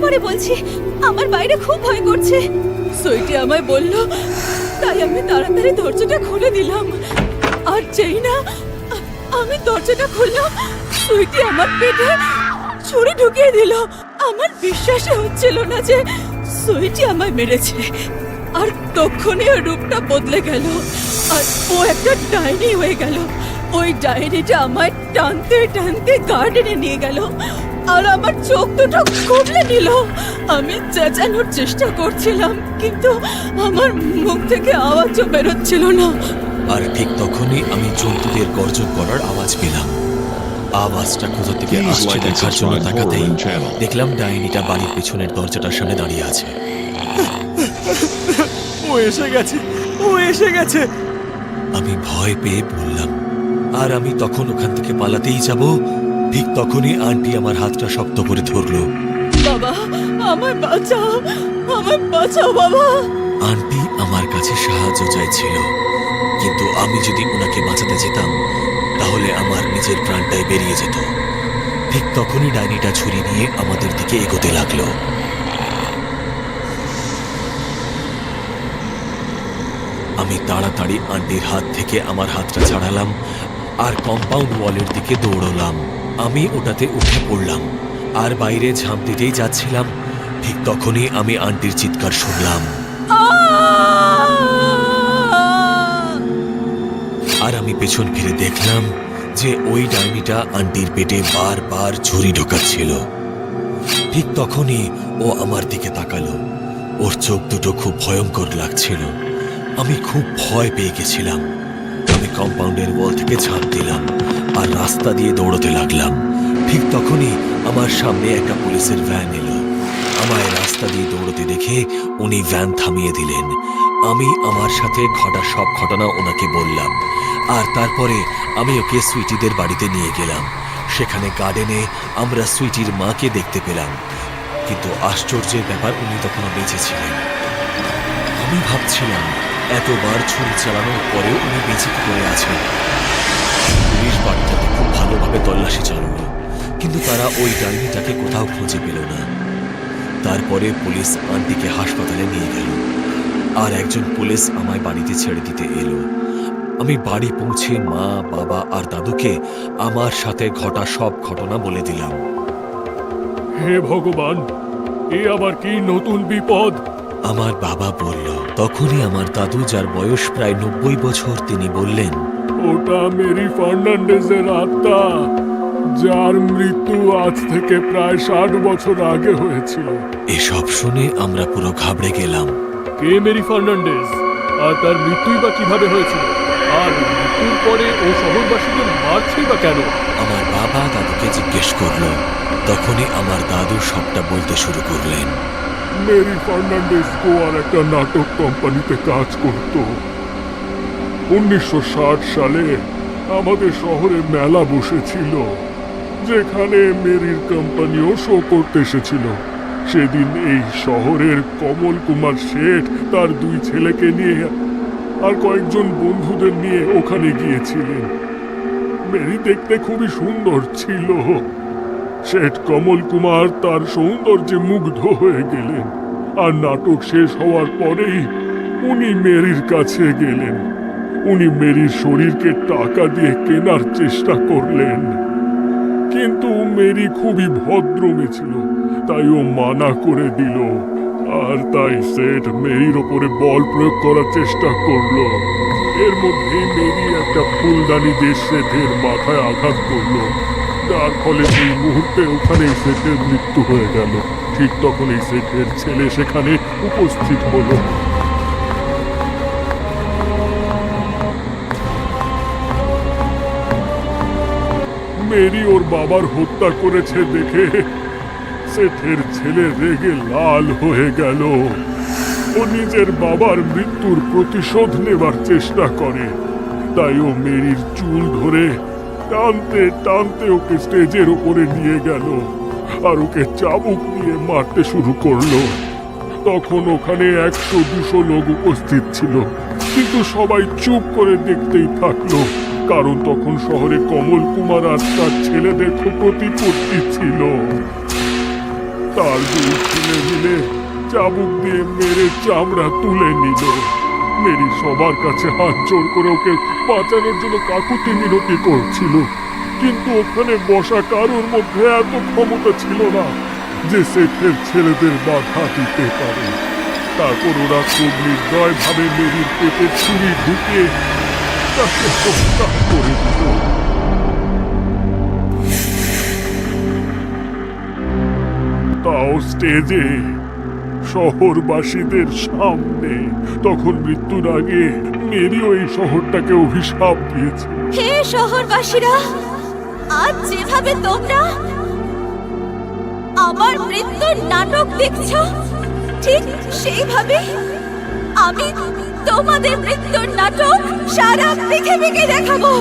তারপরে বলছি, আমার বাইরে খুব ভয় করছে। সইটি আমায় বলল, তাই আমি তাড়াতাড়ি দরজাটা খুলে দিলাম। আর যেই না, আমি দরজাটা খুললাম, সুইটি আমার পেটে ছুরি ঢুকিয়ে দিল। আমার বিশ্বাসই হচ্ছিল না যে সুইটি আমায় মেরেছে। আর তখনই ওর রূপটা বদলে গেল। আর ও একটা ডাইনি হয়ে গেল। ওই ডাইনিটা আমায় টানতে টানতে গার্ডেনে নিয়ে গেল। আর আমার চোখ দুটো কমলে নিল। আমি চেঁচানোর চেষ্টা করছিলাম কিন্তু আমার মুখ থেকে আওয়াজও বেরোচ্ছিল না। আর ঠিক তখনই আমি জন্তুদের গর্জন করার আওয়াজ পেলাম। আওয়াজটা কোথা থেকে আসছে দেখার জন্য তাকাতেই দেখলাম ডাইনিটা বাড়ির পেছনের দরজাটার সামনে দাঁড়িয়ে আছে। ও এসে গেছে ও এসে গেছে। আমি ভয় পেয়ে বললাম আর আমি তখন ওখান থেকে পালাতেই যাব? ঠিক তখনই আন্টি আমার হাতটা শক্ত করে ধরলো। বাবা আমায় বাঁচাও আমায় বাঁচাও বাবা। আন্টি আমার কাছে সাহায্য চাইছিল কিন্তু আমি যদি ওনাকে বাঁচাতে যেতাম তাহলে আমার নিজের প্রাণটাই বেরিয়ে যেত। ঠিক তখনই ডাইনিটা ছুরি নিয়ে আমাদের দিকে এগোতে লাগল। আমি তাড়াতাড়ি আন্টির হাত থেকে আমার হাতটা ছাড়ালাম আর কম্পাউন্ড ওয়ালের দিকে দৌড়লাম। আমি ওটাতে উঠে পড়লাম। আর বাইরে ঝাঁপ দিতেই যাচ্ছিলাম। ঠিক তখনই আমি আন্টির চিৎকার শুনলাম। আর আমি পেছন ফিরে দেখলাম যে ওই ডাইনিটা আন্টির পেটে বারবার ঝুরি ঢোকাচ্ছিল। ঠিক তখনই ও আমার দিকে তাকালো। ওর চোখ দুটো খুব ভয়ঙ্কর লাগছিল। আমি খুব ভয় পেয়ে গেছিলাম। আমি কম্পাউন্ডের ওয়াল থেকে ঝাঁপ দিলাম আর রাস্তা দিয়ে দৌড়তে লাগলাম। ঠিক তখনই আমার সামনে একটা পুলিশের ভ্যান এলো। আমায় রাস্তা দিয়ে দৌড়তে দেখে উনি ভ্যান থামিয়ে দিলেন। আমি আমার সাথে ঘটা সব ঘটনা ওনাকে বললাম। আর তারপরে আমি ওকে সুইটিদের বাড়িতে নিয়ে গেলাম। সেখানে গার্ডেনে আমরা সুইটির মাকে দেখতে পেলাম। কিন্তু আশ্চর্যের ব্যাপার, উনি তখনও বেঁচে ছিলেন। আমি ভাবছিলাম এতবার ছুরি চালানোর পরেও উনি বেঁচে করে আছেন? পুলিশ বাড়িটাতে খুব ভালোভাবে তল্লাশি চালালো, কিন্তু তারা ওই ডাইনিটাকে কোথাও খুঁজে পেল না। তারপরে পুলিশ আন্টিকে হাসপাতালে নিয়ে গেল, আর একজন পুলিশ আমায় বাড়িতে ছেড়ে দিতে এলো। আমি বাড়ি পৌঁছে মা, বাবা আর দাদুকে আমার সাথে ঘটা সব ঘটনা বলে দিলাম। হে ভগবান, এ আবার কি নতুন বিপদ? আমার বাবা বলল তখনই আমার দাদু যার বয়স প্রায় নব্বই বছর তিনি বললেন ওটা মেরি ফার্নান্ডেজের আত্মা যার মৃত্যু আজ থেকে প্রায় ষাট বছর আগে হয়েছিল। এসব শুনে আমরা পুরো ঘাবড়ে গেলাম। কে মেরি ফার্নান্ডেজ? আর তার মৃত্যুই বা কীভাবে হয়েছিল? আর মৃত্যুর পরে ও শহরবাসীদের মারছেই বা কেন? আমার বাবা দাদুকে জিজ্ঞেস করল। তখনই আমার দাদু সবটা বলতে শুরু করলেন। মেরি ফার্নান্ডেজ গোয়ার একটা নাটক কোম্পানিতে কাজ করত। উনিশশো সালে আমাদের শহরে মেলা বসেছিল, যেখানে মেরির কোম্পানিও শো করতে এসেছিল। সেদিন এই শহরের কমল কুমার শেঠ তার দুই ছেলেকে নিয়ে আর কয়েকজন বন্ধুদের নিয়ে ওখানে গিয়েছিলেন। মেরি দেখতে খুবই সুন্দর ছিল। শেঠ কমল কুমার তার সৌন্দর্যে মুগ্ধ হয়ে গেলেন। আর নাটক শেষ হওয়ার পরেই উনি মেরির কাছে গেলেন। উনি মেরির শরীরকে টাকা দিয়ে কেনার চেষ্টা করলেন। কিন্তু মেরি খুবই ভদ্র ছিল, তাই ও মানা করে দিল। আর তাই সেট মেরির ওপরে বল প্রয়োগ করার চেষ্টা করল। এর মধ্যে মেরি একটা ফুলদানি দিয়ে শেঠের মাথায় আঘাত করল। যার ফলে সেই মুহূর্তে ওখানে শেঠের মৃত্যু হয়ে গেল। ঠিক তখন এই শেঠের ছেলে সেখানে উপস্থিত হলো। মেরি ওর বাবার হত্যা করেছে দেখে শেঠের ছেলে রেগে লাল হয়ে গেল। ও নিজের বাবার মৃত্যুর প্রতিশোধ নেবার চেষ্টা করে। তাই ও মেরির চুল ধরে টানতে টানতে ওকে স্টেজের উপরে নিয়ে গেল আর ওকে চাবুক দিয়ে মারতে শুরু করল। তখন ওখানে একশো দুশো লোক উপস্থিত ছিল, কিন্তু সবাই চুপ করে দেখতেই থাকল, কারণ তখন শহরে কমল কুমার আর তার ছেলেদের প্রতিপত্তি ছিল। তার দুই ছেলে মিলে চাবুক দিয়ে মেরে চামড়া তুলে নিল। মেরি সবার কাছে হাত জোর করে ওকে বাঁচানোর জন্য কাকুতি মিনতি করছিল। কিন্তু ওখানে বসা কারোর মধ্যে এত ক্ষমতা ছিল না যে সেঠের ছেলেদের বাধা দিতে পারে। তারপর ওরা খুব নির্দয় ভাবে মেরির পেটে ছুরি ঢুকে তাকে হত্যা করে দিল। তাও স্টেজে শহরবাসীদের সামনে। তখন মৃত্যুর আগে মেরিও এই শহরটাকে অভিশাপ দিয়েছে। হে শহরবাসীরা, আজ যেভাবে তোমরা আমার মৃত্যুর নাটক দেখছ, ঠিক সেইভাবে আমি তোমাদের মৃত্যুর নাটক সারা পৃথিবীকে দেখাবো।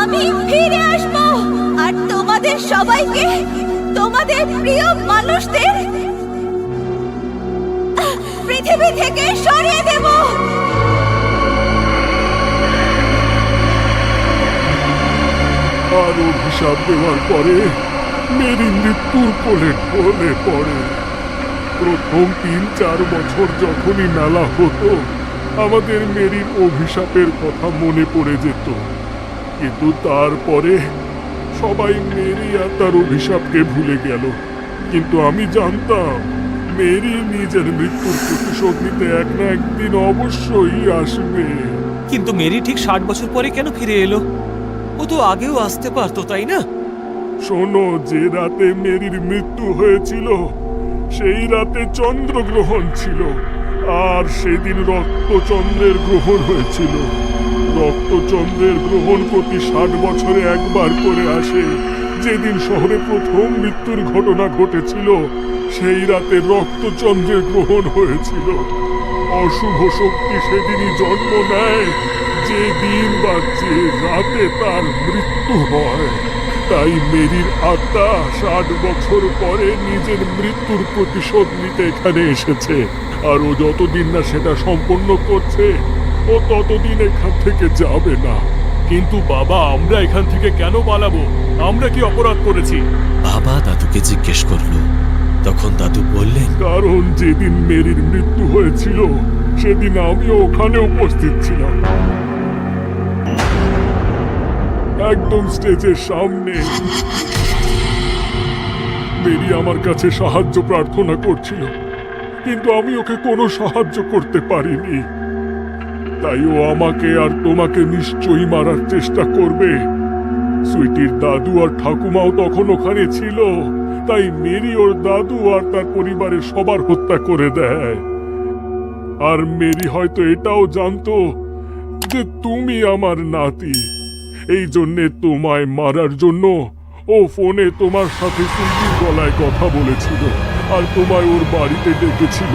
আমি ফিরে আসব, আর তোমাদের সবাইকে, তোমাদের প্রিয় মানুষদের পৃথিবী থেকে সরিয়ে দেবো। আর অভিশাপ দেওয়ার পরে মেরি মৃত্যুর কোলে ঢলে পড়ে। প্রথম তিন, চার বছর যখনই মেলা হতো, আমাদের মেরির অভিশাপের কথা মনে পড়ে যেত। কিন্তু তারপরে সবাই মেরি আর তার অভিশাপকে ভুলে গেল। কিন্তু আমি জানতাম মেরি নিজের মৃত্যুর প্রতিশোধ নিতে এক না একদিন অবশ্যই আসবে। কিন্তু মেরি ঠিক ষাট বছর পরে কেন ফিরে এলো? ও তো আগেও আসতে পারতো তাই না? শোনো যে রাতে মেরির মৃত্যু হয়েছিল সেই রাতে চন্দ্রগ্রহণ ছিল আর সেদিন রক্তচন্দ্রের গ্রহণ হয়েছিল। রক্তচন্দ্রের গ্রহণ প্রতি ষাট বছরে একবার করে আসে যেদিন শহরে প্রথম মৃত্যুর ঘটনা ঘটেছিল, সেই রাতে রক্তচন্দ্রের গ্রহণ হয়েছিল। অশুভ শক্তি সেদিনই জন্ম নেয় যে দিন বা যে রাতে তার মৃত্যু হয়। তাই মেরির আত্মা ষাট বছর পরে নিজের মৃত্যুর প্রতিশোধ নিতে এখানে এসেছে। আর ও যতদিন না সেটা সম্পন্ন করছে, ও ততদিন এখান থেকে যাবে না। কিন্তু বাবা আমরা এখান থেকে কেন পালাবো? আমরা কি অপরাধ করেছি? বাবা দাদুকে জিজ্ঞেস করল। তখন দাদু বললেন কারণ যেদিন মেরির মৃত্যু হয়েছিল সেদিন আমিও ওখানে উপস্থিত ছিলাম। একদম স্টেজের সামনে। মেরি আমার কাছে সাহায্য প্রার্থনা করছিল কিন্তু আমি ওকে কোনো সাহায্য করতে পারিনি। তাই ও আমাকে আর তোমাকে নিশ্চয়ই মারার চেষ্টা করবে। সুইটির দাদু আর ঠাকুমাও তখন ওখানে ছিল। তাই মেরি ওর দাদু আর তার পরিবারের সবার হত্যা করে দেয়। আর মেরি হয়তো এটাও জানতো যে তুমি আমার নাতি। এই জন্যে তোমায় মারার জন্য ও ফোনে তোমার সাথে সুইটির গলায় কথা বলেছিল। আর তোমায় ওর বাড়িতে ডেকেছিল।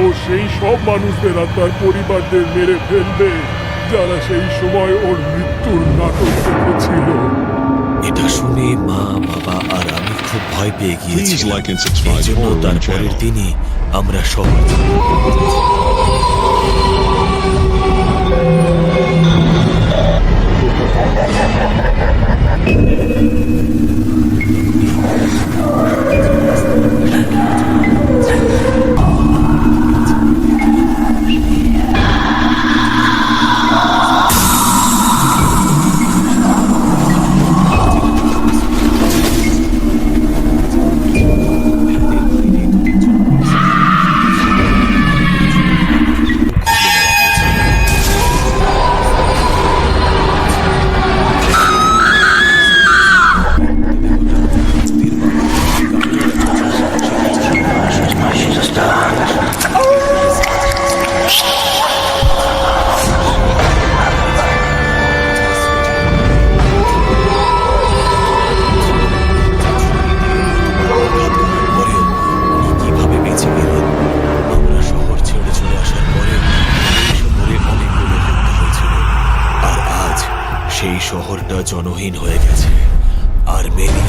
ও সেই সব মানুষদের আর তার পরিবারদের মেরে ফেলবে যারা সেই সময় ওর মৃত্যুর নাটক দেখেছিল। এটা শুনে মা বাবা আর আমি খুব ভয় পেয়ে জন্য Horror তার Room পরের দিনই আমরা পরেও জনহীন হয়ে গেছে। আর মেরি